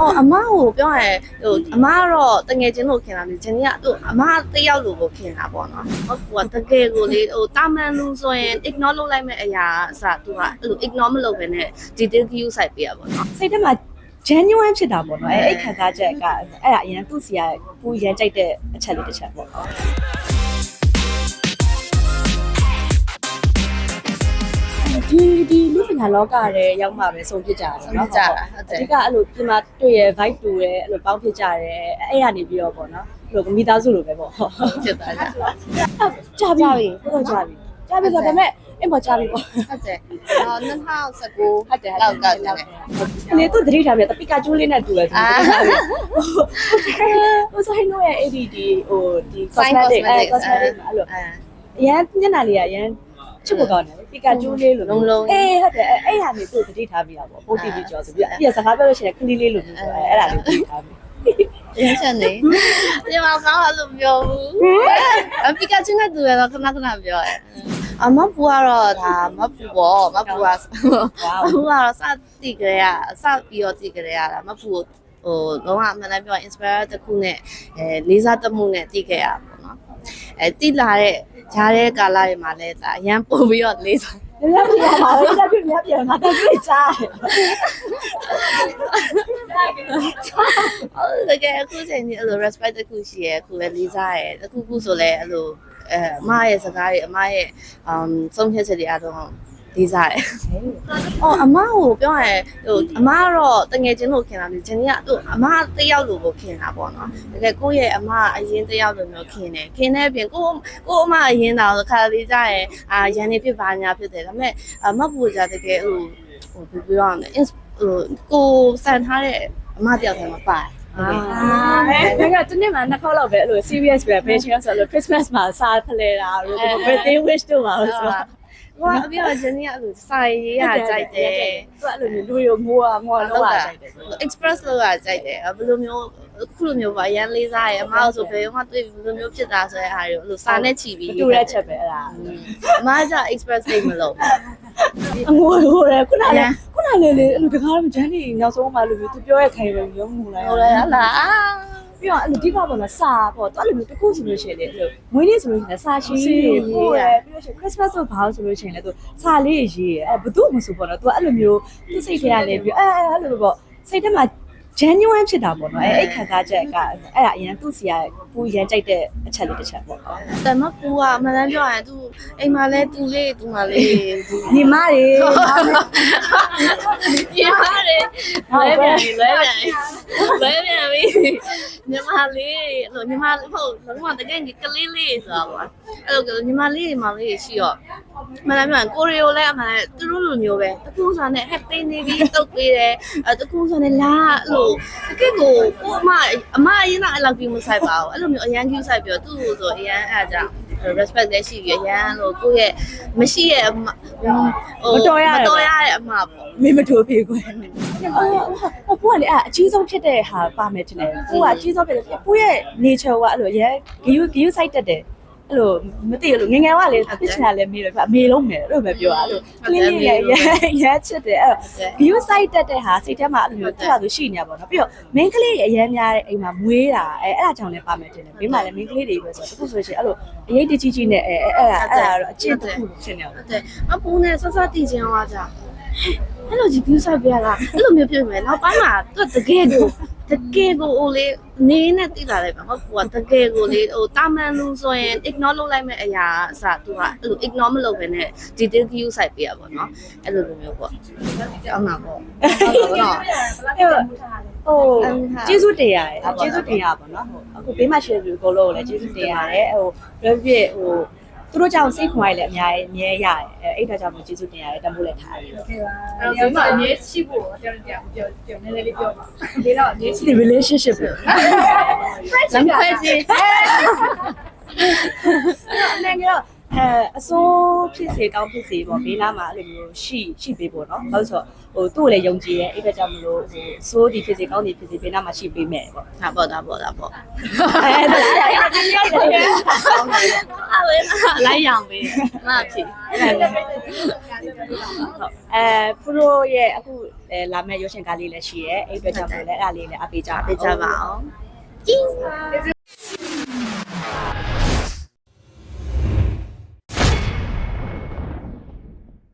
အော်အမကိုပြောရရင်ဟိုအမကတော့တငယ်ချင်းလို့ခင်တာမျိုးဂျန်နီကသူ့အမတယောက်လိုကိုခင်တာပေါ့နော်ဟုတ်ကတကယ်ကိုလေဟိုတာမန်လူဆိုရင် ignore လုပ်လိုက်မဲ့အရာအစသူကအဲ့လို ignore မလုပ်ဘဲနဲ့ detail view စိုက်ပေးရပါတော့စိတ်ထဲမှာ genuine ဖြစ်တာပေါ့နော်အဲအဲ့ခံစားချက်ကအဲ့ဒါအရင်သူ့စီကပူရမ်းကြိုက်တဲ့အချက်လေးတစ်ချက်ပေါ့ ဒီဒီလူပညာလောကရဲ့ရောက်မှပဲဆုံးဖြစ်ကြတာပေါ့နော်ဆုံးဖြစ်ကြတာဟုတ်တယ်အဓိကအဲ့လိုပြင်မာတွေ့ရ vibe တူရဲအဲ့လိုပေါင်းဖြစ်ကြတယ်အဲ့ရနေပြီးတော့ပေါ့နော်အဲ့လိုမိသားစုလိုပဲပေါ့ဖြစ်သွားတာကြာပြီဟုတ်ကြာပြီကြာပြီဆိုတော့ဒါပေမဲ့အဲ့ပေါ်ကြာပြီပေါ့ဟုတ်တယ်အော်2019ဟုတ်တယ်လောက်ကတည်းကလေသူသတိထားမြတ်ပီကာချူလေးနဲ့တူတယ်သူအာဟိုဆိုင်တော့ရဲ့အဲ့ဒီဒီဟိုဒီ Sign cosmetic အဲ cosmetics cosmetic အဲ့လိုအဲအရန်ညနာလေးကရန် ချစ်ဖို့ကောင်းတယ်ပီကာချူလေးလိုလုံးလုံးအေးဟုတ်တယ်အဲ့ဟာနေသူသတိထားပြီးတာပေါ့ပိုတီဗီကျော်ဆိုပြီးအဲ့စကားပြောလို့ရှိရင်ခလီလေးလိုမျိုးဆိုအဲ့ဒါလေးသတိထားပြီးရမ်းချင်နေဒီမှာကောင်းလို့ပြောဘူးအပီကာချူနဲ့တူရတော့ခဏခဏပြောရဲအမပူကတော့ဒါမပူပေါ့မပူကမပူကတော့စတိကြရစပြီးတော့တိကြရတာမပူဟိုလုံးဝအမှန်တမ်းပြောရင် inspire တစ်ခုနဲ့အဲလေးစားတမှုနဲ့တိခဲ့ရပါတော့အဲတိလာတဲ့ ဂျားတဲ့ကာလတွေမှာလည်းဒါအရန်ပို့ပြီးတော့လေးစားညညပြရမှာပဲညပြညပြငါတက်ပြီးကြားတယ်ဟုတ်တကယ်အခုချိန်ကြီးအဲ့လို respect တစ်ခုရှိရယ်အခုလည်းလေးစားရယ်တစ်ခုခုဆိုလည်းအဲ့လိုအဲအမရဲ့စကားတွေအမရဲ့ um ဆုံးဖြတ်ချက်တွေအတော့ လေးစားရယ်အော်အမကိုပြောရရင်ဟိုအမကတော့တငယ်ချင်းလို့ခင်တာမျိုးဂျန်နီကသူ့အမတယောက်လိုကိုခင်တာပေါ့နော်တကယ်ကိုယ့်ရဲ့အမအရင်တယောက်လိုမျိုးခင်တယ်ခင်တဲ့အပြင်ကိုကိုအမအရင်တော့ခါလေးကြရယ်အာရန်နေဖြစ်ပါညာဖြစ်တယ်ဒါပေမဲ့အမပူကြတကယ်ဟိုဟိုပြောရအောင်လဲ ins- ဟိုကိုစံထားတဲ့အမတယောက်တည်းမပါတယ်အာဒါကတနေ့မှနှစ်ခေါက်လောက်ပဲအဲ့လို serious ပဲပဲချင်းဆိုလို့ Christmas မှာစားဖလဲတာတို့ birthday wish တို့ပါလို့ဆိုတော့ ငိုကအပြောဂျန်နီကအဲ့လိုစာရေးရကြိုက်တယ်သူကအဲ့လိုမျိုးလူရောငိုကငိုလောက်တာ express လောက်တာကြိုက်တယ်ဘယ်လိုမျိုးခုလိုမျိုးပါရန်လေးစားရအမအောင်ဆိုဘယ်ရောမှတွေ့ဘယ်လိုမျိုးဖြစ်တာဆိုတဲ့အားတွေအဲ့လိုစာနဲ့ချီပြီးတူတဲ့ချက်ပဲအဲ့ဒါအမက express စိတ်မလို့အငိုလိုရဲခုနကခုနလေလေအဲ့လိုတကားတော့ဂျန်နီနောက်ဆုံးမှလူမျိုးသူပြောရခိုင်ပဲမျိုးငိုလိုက်ဟုတ်လားလား ပြီးတော့အဲ့လိုဒီကပေါ်မှာစာပေါ့သူအဲ့လိုမျိုးတခုဆိုလို့ရှိရင်လေအဲ့လိုမွေးနေ့ဆိုလို့ရှိရင်စာရှိရေးပို့ရပြီးတော့ရှိရင် Christmas ဆိုဘာလို့ဆိုလို့ရှိရင်လေသူစာလေးရေးရအဲ့ဘသူမှဆိုပေါ့နော်သူအဲ့လိုမျိုးသူစိတ်ထဲကနေပြီးအဲအဲ့လိုပေါ့စိတ်ထဲမှာ ဂျန်နူဝမ်ဖြစ်တာပေါ့နော်အဲအဲ့ခံစားချက်ကအဲ့ဒါအရင်သူ့စီကပူရန်ကြိုက်တဲ့အချက်လေးတစ်ချက်ပေါ့နော်တမကူကအမှန်တမ်းပြောရရင်သူအိမ်မှာလဲသူလေးသူမလေးညီမတွေညီမတွေလဲပြန်ပြီလဲပြန်ပြီလဲပြန်ပြီညီမလေးလို့ညီမဟုတ်လုံးဝတကယ်ကလေးလေးဆိုတာပေါ့အဲ့လိုညီမလေးညီမလေးရှိတော့မလားမြန်ကိုရီယိုလဲအမှန်လဲသူတို့လိုမျိုးပဲတကူဆိုနဲ့ happy နေပြီးတုတ်ပေးတယ်အဲတကူဆိုနဲ့လာအဲ့လိုတကယ်ကိုကိုအမအမအရင်ကအဲ့လောက်ကြီးမဆိုင်ပါဘူးအဲ့လိုမျိုးအရန် cute ဆိုင်ပြီးတော့သူ့ကိုဆိုအရန်အဲ့ဒါကြောင့် respect လည်းရှိပြီးအရန်လို့ကိုယ့်ရဲ့မရှိရဲ့အမဟိုမတော်ရတဲ့အမပေါ့မင်းမထိုးဖေးကွယ်အော်ဟိုကလေအကြီးဆုံးဖြစ်တဲ့ဟာပါမယ်တင်တယ်ကိုကအကြီးဆုံးဖြစ်တယ်ကိုရဲ့ nature ကအဲ့လိုရဲဂယူဂယူ site တက်တယ် အဲ့လိုမသိဘူးလို့ငငယ်ကလေပြချင်တာလည်းမေးတယ်အမေလုံးမယ်အဲ့လိုပဲပြောတာအဲ့လိုကလေးလေးရဲရဲချစ်တယ်အဲ့တော့ view site တက်တဲ့ဟာစိတ်ထဲမှာအဲ့လိုမျိုးသူ့ဟာသူရှိနေတာပေါ့နော်ပြီးတော့ main ကလေးတွေအများများတဲ့အိမ်မှာမွေးတာအဲအဲ့ဒါကြောင့်လည်းပါမယ်တင်တယ်ဘေးမှာလည်း main ကလေးတွေပဲဆိုတော့တခုဆိုရှင်အဲ့လိုအရေးတကြီးကြီးနဲ့အဲအဲ့ဒါအဲ့ဒါတော့အကျင့်တစ်ခုဖြစ်နေအောင်ဟုတ်တယ်အပူနဲ့ဆက်ဆက်တည်ခြင်းသွားကြ အဲ့လိုကြီး view site ပြရတာအဲ့လိုမျိုးဖြစ်မယ်နောက်ပိုင်းမှာသူတကယ်ကိုတကယ်ကိုဟိုလေနေနဲ့တည်လာတယ်ဗျမဟုတ်ဘူးကတကယ်ကိုလေဟိုတာမန်လူဆိုရင် ignore လုပ်လိုက်မဲ့အရာအစသူကအဲ့လို ignore မလုပ်ဘဲနဲ့ detail view site ပြရပါတော့အဲ့လိုလိုမျိုးပေါ့အောင်းတာပေါ့ဟုတ်ပါတော့အဲ့တော့ဟိုကျေးဇူးတင်ရတယ်ကျေးဇူးတင်ရပါတော့ဟိုအခုဘေးမှာ share ပြီးကိုလို့လည်းကျေးဇူးတင်ရတယ်ဟိုဘယ်ဖြစ်ဟို သူတို့ကြောင့်စိတ်ခွန်ရည်လည်းအများကြီးအမြဲရတယ်အဲအဲ့ဒါကြောင့်မို့ကျေးဇူးတင်ရတယ်တမိုးလည်းထားရတယ်အဲ့တော့ဒီမှာအမြဲရှိဖို့တရားတရားပြောပြောနည်းနည်းလေးပြောပါဒီတော့အမြဲရှိဒီ relationship ပဲလမ်းခွဲကြည့်နိုင်ငံတော့အဲအစိုးဖြစ်စေကောင်းဖြစ်စေပေါ့ဘေးနားမှာအဲ့လိုမျိုးရှိရှိပေးဖို့နော်ဘာလို့ဆိုဟိုသူ့ကိုလည်းယုံကြည်ရဲအဲ့ဒါကြောင့်မလို့ဟိုစိုးဒီဖြစ်စေကောင်းဒီဖြစ်စေဘေးနားမှာရှိပေးမယ်ပေါ့ဒါပေါ့ဒါပေါ့ဒါပေါ့အဲဒါလည်းအဲ့ဒါ လည်းရတယ်အဲ့ဝဲလိုက်ရောင်ပေးမဖြစ်တယ်အဲဖူရိုရဲ့အခုအဲလာမဲ့ရွှေရှင်ကားလေးလည်းရှိရဲအဲ့အတွက်ကြောင့်မို့လဲအဲ့ဒါလေးလည်းအပေးကြပါပေးကြပါအောင်ကျေးဇူး